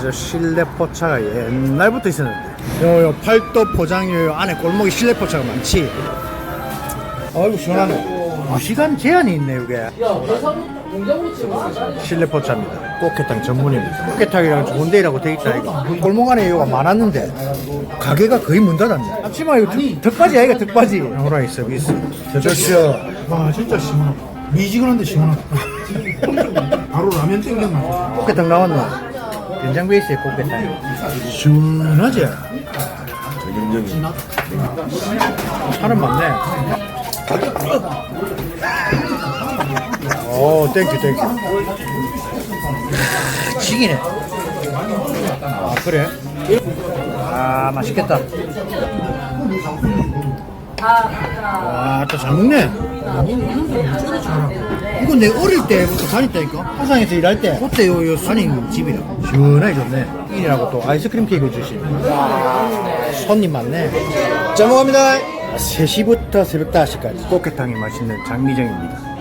저 실내 포차가 옛날부터 있었는데. 요, 요 팔도 포장이 요 안에 골목에 실내 포차가 많지. 아이고 시원하네. 아, 시간 제한이 있네 이게. 실내 포차입니다. 꽃게탕 전문입니다. 꽃게탕이랑 좋은 데라고 돼 있다 이거. 골목 안에 이거가 많았는데 가게가 거의 문 닫았네. 앞치마 이거 득, 득바지 아이가 득바지. 호랑이 서비스. 저저쇼 와 진짜 시원하다. 미지근한데 시원하다. 바로 라면 땡겼나 꽃게탕 나왔나 된장 베이스의 꽃게탕 시원하지? 사람 많네. 오 땡큐 땡큐 지기네. 아 그래? 아 맛있겠다. 와 또잘 먹네 이거 내 어릴 때부터 다녔다니까? 화상에서 일할 때. 그때 요, 요 사장님 집이라. 시원하게 좋네. 이라고 또 아이스크림 케이크 주시네 손님 많네. 잘 먹습니다. 3시부터 새벽 5시까지 꽃게탕이 맛있는 장미정입니다